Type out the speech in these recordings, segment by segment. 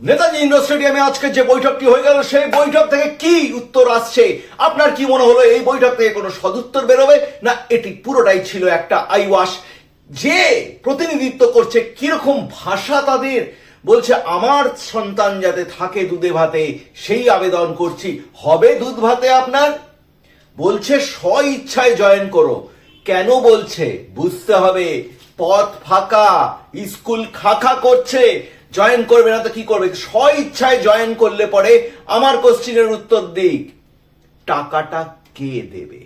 Netaji indoor স্টেডিয়ামে আজকে যে বৈঠকটি হয়ে গেল, সেই বৈঠক থেকে কি উত্তর আসছে? আপনার কি মনে হলো এই বৈঠক থেকে কোনো সদুত্তর বেরোবে? না, এটি পুরোটাই ছিল একটা আইওয়াস যে প্রতিনিধিত্ব করছে, কীরকম ভাষা তাদের? বলছে, আমার সন্তান যাতে থাকে দুধে ভাতে, সেই আবেদন করছি। হবে দুধ ভাতে আপনার? বলছে স্ব ইচ্ছায় জয়েন করো। কেন বলছে? বুঝতে হবে। পথ ফাঁকা, স্কুল খাখা করছে। জয়েন করবে না তো কি করবে? স্ব ইচ্ছায় জয়েন করলে পরে আমার কোশ্চিনের উত্তর দিক। টাকাটা কে দেবে?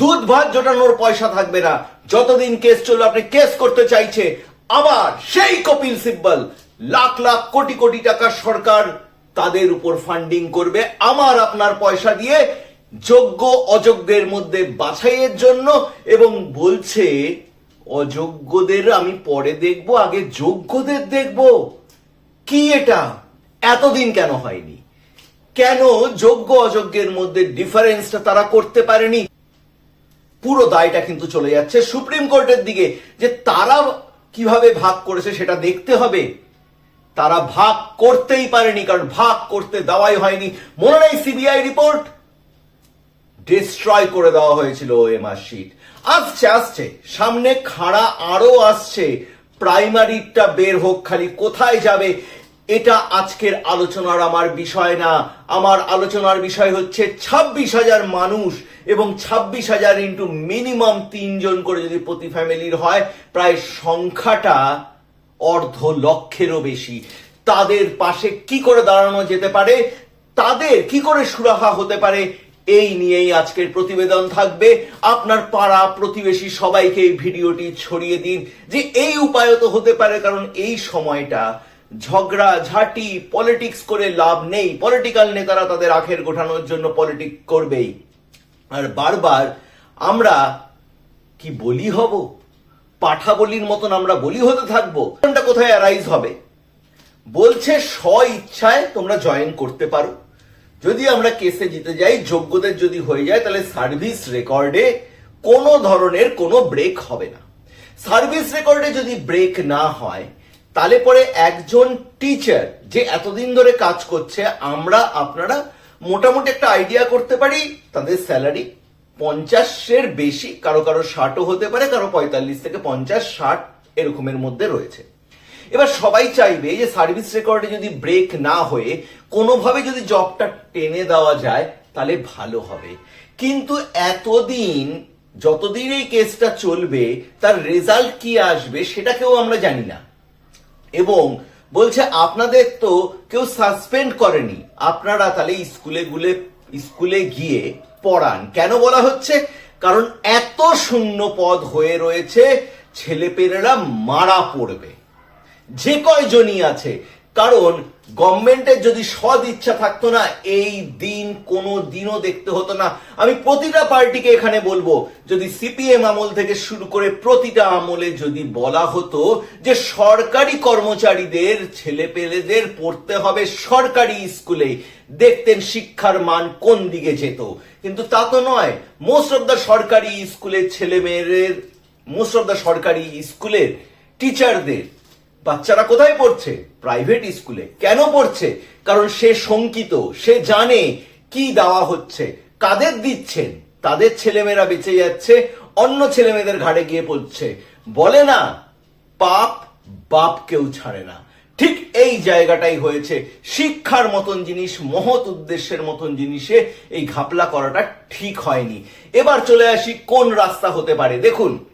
দুধ ভাত জোটানোর পয়সা থাকবে না। যতদিন কেস চলবে, আপনি কেস করতে চাইছে, আবার সেই কপিল সিব্বল, লাখ লাখ কোটি কোটি টাকা সরকার তাদের উপর ফান্ডিং করবে, আমার আপনার পয়সা দিয়ে যোগ্য অযোগ্যের মধ্যে বাছাইয়ের জন্য এবং বলছে, অযোগ্যদের আমি পরে দেখব, আগে যোগ্যদের দেখব। কি এটা? এতদিন কেন হয়নি? কেন যোগ্য অযোগ্যের মধ্যে ডিফারেন্সটা তারা করতে পারেনি? পুরো দায়টা কিন্তু চলে যাচ্ছে সুপ্রিম কোর্টের দিকে, যে তারা কীভাবে ভাগ করেছে সেটা দেখতে হবে। তারা ভাগ করতেই পারেনি, কারণ ভাগ করতে দেওয়াই হয়নি। মনে নেই সিবিআই রিপোর্ট ডিস্ট্রয় করে দেওয়া হয়েছিল ওএমআর শিট আসছে আসছে। সামনে খাড়া আরও আসছে। প্রাইমারিটা বের হোক, খালি কোথায় যাবে, এটা আজকের আলোচনার আমার বিষয় না। আমার আলোচনার বিষয় হচ্ছে ছাব্বিশ হাজার মানুষ এবং ছাব্বিশ হাজার ইন্টু মিনিমাম তিনজন করে যদি প্রতি ফ্যামিলির হয়, প্রায় সংখ্যাটা অর্ধ লক্ষেরও বেশি। তাদের পাশে কি করে দাঁড়ানো যেতে পারে? তাদের কি করে সুরাহা হতে পারে? এই নিয়েই আজকের প্রতিবেদন থাকবে। আপনার পাড়া প্রতিবেশী সবাইকে এই ভিডিওটি ছড়িয়ে দিন, যে এই উপায় তো হতে পারে, কারণ এই সময়টা ঝগড়া, ঝাঁটি পলিটিক্স করে লাভ নেই। পলিটিক্যাল নেতারা তাদের আখের গোঠানোর জন্য পলিটিক্স করবেই। আর বারবার আমরা কি বলি হব? পাঠা বলির মতন আমরা বলি হতে থাকব। কোথায় অ্যারাইজ হবে? বলছে স্ব ইচ্ছায় তোমরা জয়েন করতে পারো। যদি আমরা কেসে জিতে যাই যোগ্যদের যদি হয়ে যায়, তাহলে সার্ভিস রেকর্ডে কোনো ধরনের কোনো ব্রেক হবে না। সার্ভিস রেকর্ডে যদি ব্রেক না হয়, তাহলে পরে একজন টিচার যে এতদিন ধরে কাজ করছে, আমরা আপনারা মোটামুটি একটা আইডিয়া করতে পারি, তাদের স্যালারি পঞ্চাশের বেশি, কারও কারও ষাটও হতে পারে, কারও পঁয়তাল্লিশ থেকে পঞ্চাশ, ষাট এরকমের মধ্যে রয়েছে। এবার সবাই চাইবে যে সার্ভিস রেকর্ডে যদি ব্রেক না হয়ে কোনোভাবে যদি জবটা টেনে দেওয়া যায়, তাহলে ভালো হবে। কিন্তু এতদিন, যতদিন এই কেসটা চলবে, তার রেজাল্ট কি আসবে সেটা কেউ আমরা জানি না। এবং বলছে, আপনাদের তো কেউ সাসপেন্ড করেনি। আপনারা তাহলে স্কুলে গুলে, স্কুলে গিয়ে পড়ান। কেন বলা হচ্ছে? কারণ এত শূন্য পদ হয়ে রয়েছে, ছেলেপেলেরা মারা পড়বে। যে কয়জনই আছে, কারণ গভর্নমেন্টের যদি সদ ইচ্ছা থাকতো না, এই দিন কোনো দিনও দেখতে হতো না। আমি প্রতিটা পার্টিকে এখানে বলব, যদি সিপিএম আমল থেকে শুরু করে প্রতিটা আমলে যদি বলা হতো যে সরকারি কর্মচারীদের, ছেলেপেলেদের পড়তে হবে সরকারি স্কুলে, দেখতেন শিক্ষার মান কোন দিকে যেত। কিন্তু তা তো নয় মোস্ট অফ দ্য সরকারি স্কুলের ছেলেমেয়েদের মোস্ট অফ দ্য সরকারি স্কুলের টিচারদের বাচ্চারা কোথায় পড়ছে? প্রাইভেট স্কুলে কেন পড়ছে? কারণ সে শঙ্কিত, সে জানে কি দেওয়া হচ্ছে, কাদের দিচ্ছেন, তাদের ছেলেমেয়েরা বেঁচে যাচ্ছে, অন্য ছেলেমেয়েদের ঘাড়ে গিয়ে পড়ছে। বলে না, পাপ বাপ কেউ ছাড়ে না। ঠিক এই জায়গাটাই হয়েছে। শিক্ষার মতন জিনিস, মহৎ উদ্দেশ্যের মতন জিনিসে এই ঘাপলা করাটা ঠিক হয়নি। এবার চলে আসি কোন রাস্তা হতে পারে। দেখুন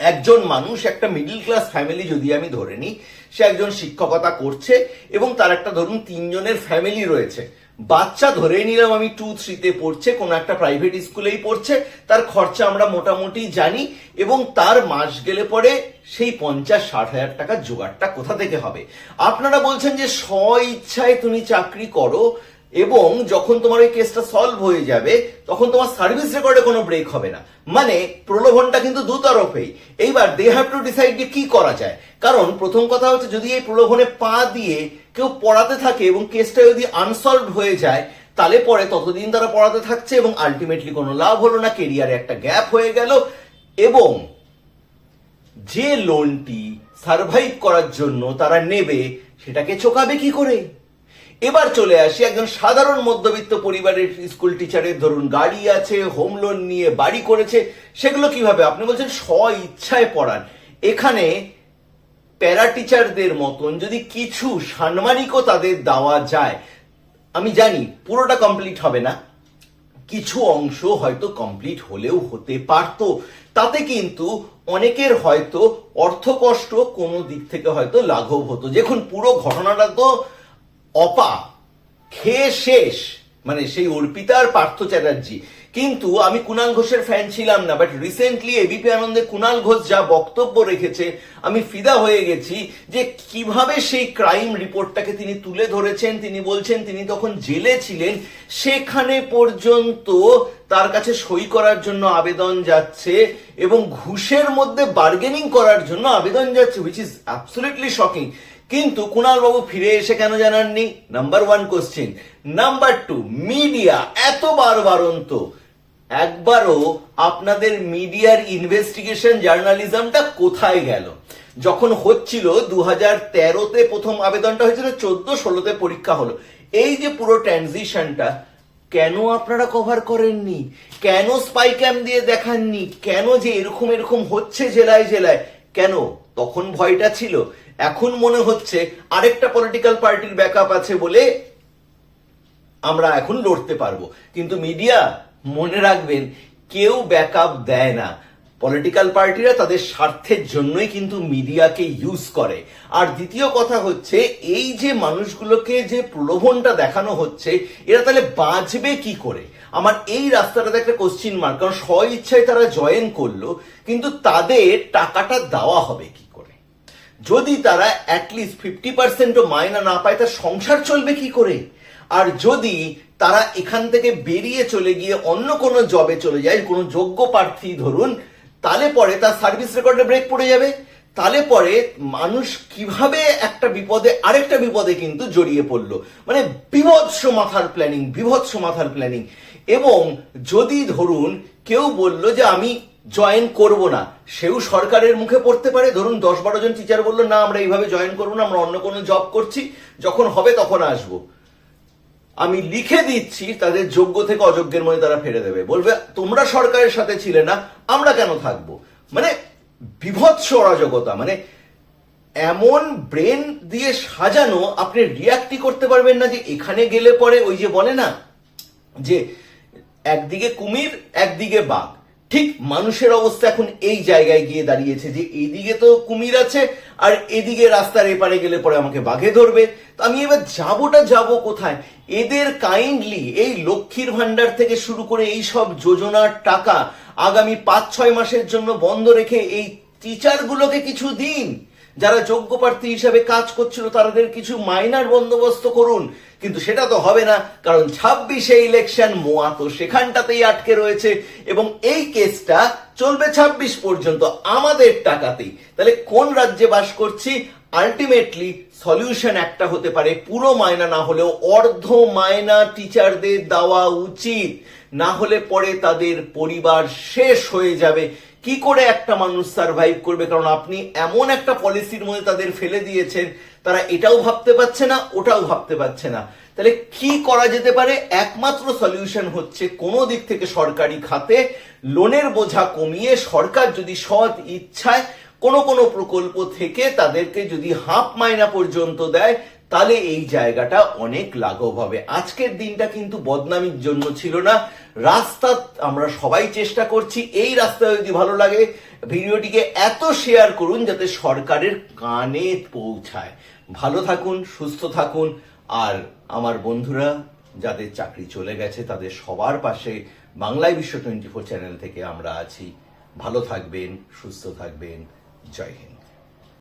একজন মানুষ, একটা মিডল ক্লাস ফ্যামিলি যদি আমি ধরে নিই, সে একজন শিক্ষকতা করছে এবং তার একটা ধরুন তিনজনের ফ্যামিলি রয়েছে। বাচ্চা ধরে নিলাম আমি টু থ্রিতে পড়ছে, কোনো একটা প্রাইভেট স্কুলেই পড়ছে, তার খরচা আমরা মোটামুটি জানি এবং তার মাস গেলে পরে সেই পঞ্চাশ, ষাট হাজার টাকার জোগাড়টা কোথা থেকে হবে? আপনারা বলছেন যে স্ব ইচ্ছায় তুমি চাকরি করো এবং যখন তোমার ওই কেসটা সলভ হয়ে যাবে, তখন তোমার সার্ভিস রেকর্ডে কোনো ব্রেক হবে না। মানে প্রলোভনটা কিন্তু দুতরফেই এইবার দে হ্যাভ টু ডিসাইড যে কি করা যায়। কারণ, প্রথম কথা হচ্ছে যদি এই প্রলোভনে পা দিয়ে কেউ পড়াতে থাকে এবং কেসটা যদি আনসলভ হয়ে যায়, তাহলে পরে ততদিন তারা পড়াতে থাকছে এবং আলটিমেটলি কোনো লাভ হলো না কেরিয়ারে একটা গ্যাপ হয়ে গেল। এবং যে লোনটি সার্ভাইভ করার জন্য তারা নেবে, সেটাকে চোকাবে কি করে? এবার চলে আসি একজন সাধারণ মধ্যবিত্ত পরিবারের স্কুল টিচারের। ধরুন গাড়ি আছে, হোম লোন নিয়ে বাড়ি করেছে, সেগুলো কীভাবে? আপনি বলছেন স্ব ইচ্ছায় পড়ান। এখানে প্যারা টিচারদের মতন যদি কিছু সান্মানিকও তাদের দেওয়া যায়, আমি জানি পুরোটা কমপ্লিট হবে না, কিছু অংশ হয়তো কমপ্লিট হলেও হতে পারত। তাতে কিন্তু অনেকের হয়তো অর্থকষ্ট কোনো দিক থেকে হয়তো লাঘব হতো। দেখুন, পুরো ঘটনাটা তো অপা, খেয়ে শেষ। মানে সেই অর্পিতার পার্থ চ্যাটার্জি। কিন্তু আমি কুণাল ঘোষের ফ্যান ছিলাম না বাট রিসেন্টলি এবিপি আনন্দে কুণাল ঘোষ যা বক্তব্য রেখেছে, আমি ফিদা হয়ে গেছি যে কীভাবে সেই ক্রাইম রিপোর্টটাকে তিনি তুলে ধরেছেন, তিনি বলছেন তিনি তখন জেলে ছিলেন, সেখানে পর্যন্ত তার কাছে সই করার জন্য আবেদন যাচ্ছে এবং ঘুষের মধ্যে বার্গেনিং করার জন্য আবেদন যাচ্ছে হুইচ ইজ অ্যাবসলিটলি শকিং কিন্তু কুণাল বাবু ফিরে এসে কেন জানাননি? Number one question number two media এতবার বারন্ত, একবারও আপনাদের মিডিয়ার ইনভেস্টিগেশন জার্নালিজমটা কোথায় গেল? যখন হচ্ছিল দু হাজার তেরোতে প্রথম আবেদনটা হয়েছিল, চোদ্দ ষোলোতে পরীক্ষা হলো। এই যে পুরো ট্রানজিশনটা কেন আপনারা কভার করেননি? কেন স্পাই ক্যাম দিয়ে দেখাননি? কেন যে এরকম এরকম হচ্ছে জেলায় জেলায়? কেন? তখন ভয়টা ছিল। এখন মনে হচ্ছে আরেকটা পলিটিক্যাল পার্টির ব্যাকআপ আছে বলে আমরা এখন লড়তে পারব। কিন্তু মিডিয়া মনে রাখবেন, কেউ ব্যাকআপ দেয় না। পলিটিক্যাল পার্টিরা তাদের স্বার্থের জন্যই কিন্তু মিডিয়াকে ইউজ করে। আর দ্বিতীয় কথা হচ্ছে, এই যে মানুষগুলোকে যে প্রলোভনটা দেখানো হচ্ছে, এরা তাহলে বাঁচবে কি করে? আমার এই রাস্তাটাতে একটা কোশ্চিন মার্ক কারণ স্ব ইচ্ছায় তারা জয়েন করল, কিন্তু তাদের টাকাটা দেওয়া হবে কি? যদি তারা অ্যাটলিস্ট ফিফটি পার্সেন্টও মায়না না পায়, তার সংসার চলবে কি করে? আর যদি তারা এখান থেকে বেরিয়ে চলে গিয়ে অন্য কোনো জবে চলে যায়, কোনো যোগ্য প্রার্থী ধরুন, তাহলে পরে তার সার্ভিস রেকর্ডে ব্রেক পড়ে যাবে। তাহলে পরে মানুষ কীভাবে একটা বিপদে, আরেকটা বিপদে কিন্তু জড়িয়ে পড়ল? মানে বিভৎস মাথার প্ল্যানিং বিভৎস মাথার প্ল্যানিং এবং যদি ধরুন কেউ বলল যে আমি জয়েন করব না। সেও সরকারের মুখে পড়তে পারে। ধরুন দশ বারো জন টিচার বলল, না, আমরা এইভাবে জয়েন করব না, আমরা অন্য কোনো জব করছি। যখন হবে তখন আসব। আমি লিখে দিচ্ছি, তাদের যোগ্য থেকে অযোগ্যের মধ্যে তারা ফেলে দেবে। বলবে, তোমরা সরকারের সাথে ছিলে না, আমরা কেন থাকব? মানে বিভৎস অরাজকতা। মানে এমন ব্রেন দিয়ে সাজানো, আপনি রিয়াক্টই করতে পারবেন না যে, এখানে গেলে পরে ওই যে বলে না, যে একদিকে কুমির, একদিকে বাঘ। ঠিক মানুষের অবস্থা এখন এই জায়গায় গিয়ে দাঁড়িয়েছে যে এইদিকে তো কুমির আছে আর এদিকে রাস্তার এপারে গেলে পরে আমাকে বাঘে ধরবে। তো আমি এবার যাবোটা যাব কোথায়? এদের কাইন্ডলি এই লক্ষ্মীর ভান্ডার থেকে শুরু করে এই সব যোজনার টাকা আগামী পাঁচ ছয় মাসের জন্য বন্ধ রেখে এই টিচারগুলোকে কিছু দিন যারা যোগ্য প্রার্থী হিসাবে কাজ করছিল, তাদের কিছু মাইনার বন্দোবস্ত করুন। কিন্তু সেটা তো হবে না, কারণ ছাব্বিশে ইলেকশন মোয়া তো সেখানটাতেই আটকে রয়েছে এবং এই কেসটা চলবে ছাব্বিশ পর্যন্ত আমাদের টাকাতেই। তাহলে কোন রাজ্যে বাস করছি? আলটিমেটলি সলিউশন একটা হতে পারে, পুরো মায়না না হলেও অর্ধ মায়না টিচারদের দেওয়া উচিত। না হলে পরে তাদের পরিবার শেষ হয়ে যাবে। কি করে একটা মানুষ সার্ভাইভ করবে? কারণ আপনি এমন একটা পলিসির মধ্যে তাদের ফেলে দিয়েছেন, তারা এটাও ভাবতে পারছে না, ওটাও ভাবতে পারছে না। তাহলে কি করা যেতে পারে? একমাত্র সলিউশন হচ্ছে কোনো দিক থেকে সরকারি খাতে লোনের বোঝা কমিয়ে সরকার যদি সৎ ইচ্ছায় কোনো কোনো প্রকল্প থেকে তাদেরকে যদি হাফ মাইনা পর্যন্ত দেয় তাহলে এই জায়গাটা অনেক লাঘব হবে। আজকের দিনটা কিন্তু বদনামির জন্য ছিল না। রাস্তা আমরা সবাই চেষ্টা করছি, এই রাস্তা যদি ভালো লাগে, ভিডিওটিকে এত শেয়ার করুন যাতে সরকারের কানে পৌঁছায়। ভালো থাকুন, সুস্থ থাকুন, আর আমার বন্ধুরা যাদের চাকরি চলে গেছে, তাদের সবার পাশে বাংলায় বিশ্ব টোয়েন্টি ফোর চ্যানেল থেকে আমরা আছি। ভালো থাকবেন, সুস্থ থাকবেন। জয় হিন্দ।